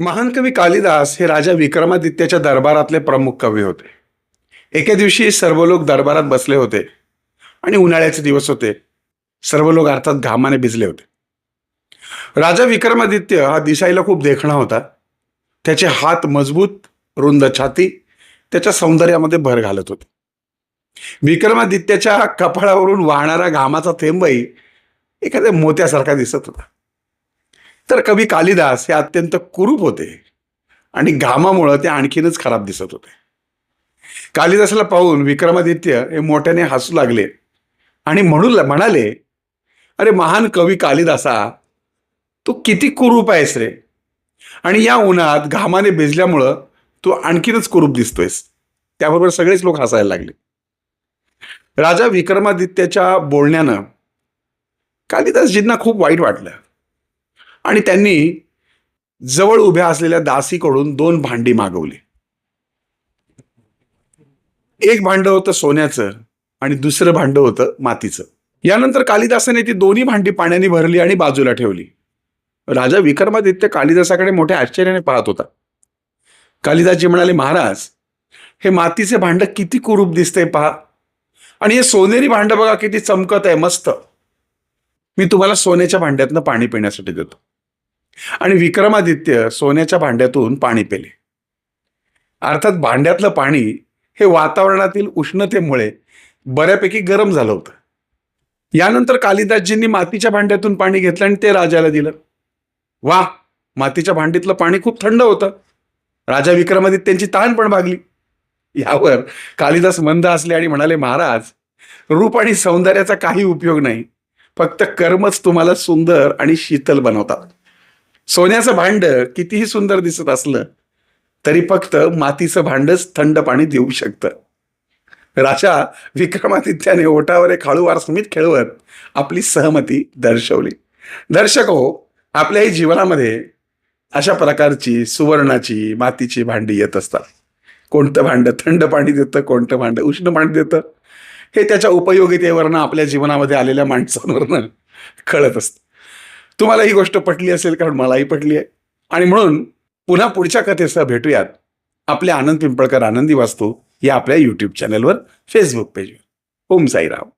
महान कवी कालिदास हे राजा विक्रमादित्याच्या दरबारातले प्रमुख कवी होते. एके दिवशी सर्व लोक दरबारात बसले होते आणि उन्हाळ्याचे दिवस होते. सर्व लोक अर्थात घामाने भिजले होते. राजा विक्रमादित्य हा दिसायला खूप देखणा होता. त्याचे हात मजबूत रुंद छाती त्याच्या सौंदर्यामध्ये भर घालत होते. विक्रमादित्याच्या कपाळावरून वाहणारा घामाचा थेंबही एखाद्या मोत्यासारखा दिसत होता. तर कवी कालिदास हे अत्यंत कुरूप होते. आणि घामामुळं ते आणखीनच खराब दिसत होते. कालिदासाला पाहून विक्रमादित्य हे मोठ्याने हसू लागले. आणि म्हणू म्हणाले अरे महान कवी कालिदासा तू किती कुरूप आहेस रे. आणि या उन्हात घामाने भिजल्यामुळं तू आणखीनच कुरूप दिसतोयस. त्याबरोबर सगळेच लोक हसायला लागले. राजा विक्रमादित्याच्या बोलण्यानं कालिदासजींना खूप वाईट वाटलं. आणि त्यांनी जवळ उभ्या असलेल्या दासीकडून दोन भांडी मागवली. एक भांड होतं सोन्याचं आणि दुसरं भांड होतं मातीचं. यानंतर कालिदासाने ती दोन्ही भांडी पाण्याने भरली आणि बाजूला ठेवली. राजा विक्रमादित्य कालिदासाकडे मोठ्या आश्चर्याने पाहत होता. कालिदासजी म्हणाले महाराज हे मातीचे भांड किती कुरूप दिसते पहा. आणि हे सोनेरी भांड बघा किती चमकत आहे मस्त. मी तुम्हाला सोन्याच्या भांड्यातनं पाणी पिण्यासाठी देतो. आणि विक्रमादित्य सोन्याच्या भांड्यातून पाणी पेले. अर्थात भांड्यातलं पाणी हे वातावरणातील उष्णतेमुळे बऱ्यापैकी गरम झालं होतं. यानंतर कालिदासजींनी मातीच्या भांड्यातून पाणी घेतलं आणि ते राजाला दिलं. वा मातीच्या भांडीतलं पाणी खूप थंड होतं. राजा विक्रमादित्यांची तहान पण भागली. यावर कालिदास मंद असले आणि म्हणाले महाराज रूप आणि सौंदर्याचा काही उपयोग नाही. फक्त कर्मच तुम्हाला सुंदर आणि शीतल बनवतात. सोन्याचं भांड कितीही सुंदर दिसत असलं तरी फक्त मातीचं भांडच थंड पाणी देऊ शकतं. राजा विक्रमादित्याने ओठावर एक हळूवार स्मित खेळवत आपली सहमती दर्शवली. दर्शक हो आपल्याही जीवनामध्ये अशा प्रकारची सुवर्णाची मातीची भांडी येत असतात. कोणतं भांडं थंड पाणी देतं कोणतं भांडं उष्ण पाणी देतं हे त्याच्या उपयोगितेवरनं आपल्या जीवनामध्ये आलेल्या माणसांवरनं कळत असतं. तुम्हाला ही गोष्ट पटली असेल कारण मलाही पटली आहे. आणि म्हणून पुन्हा पुढच्या कथेसह भेटूयात. आपल्या आनंद पिंपळकर आनंदी वाचतो या आपल्या यूट्यूब चॅनलवर फेसबुक पेजवर ओम साईराम.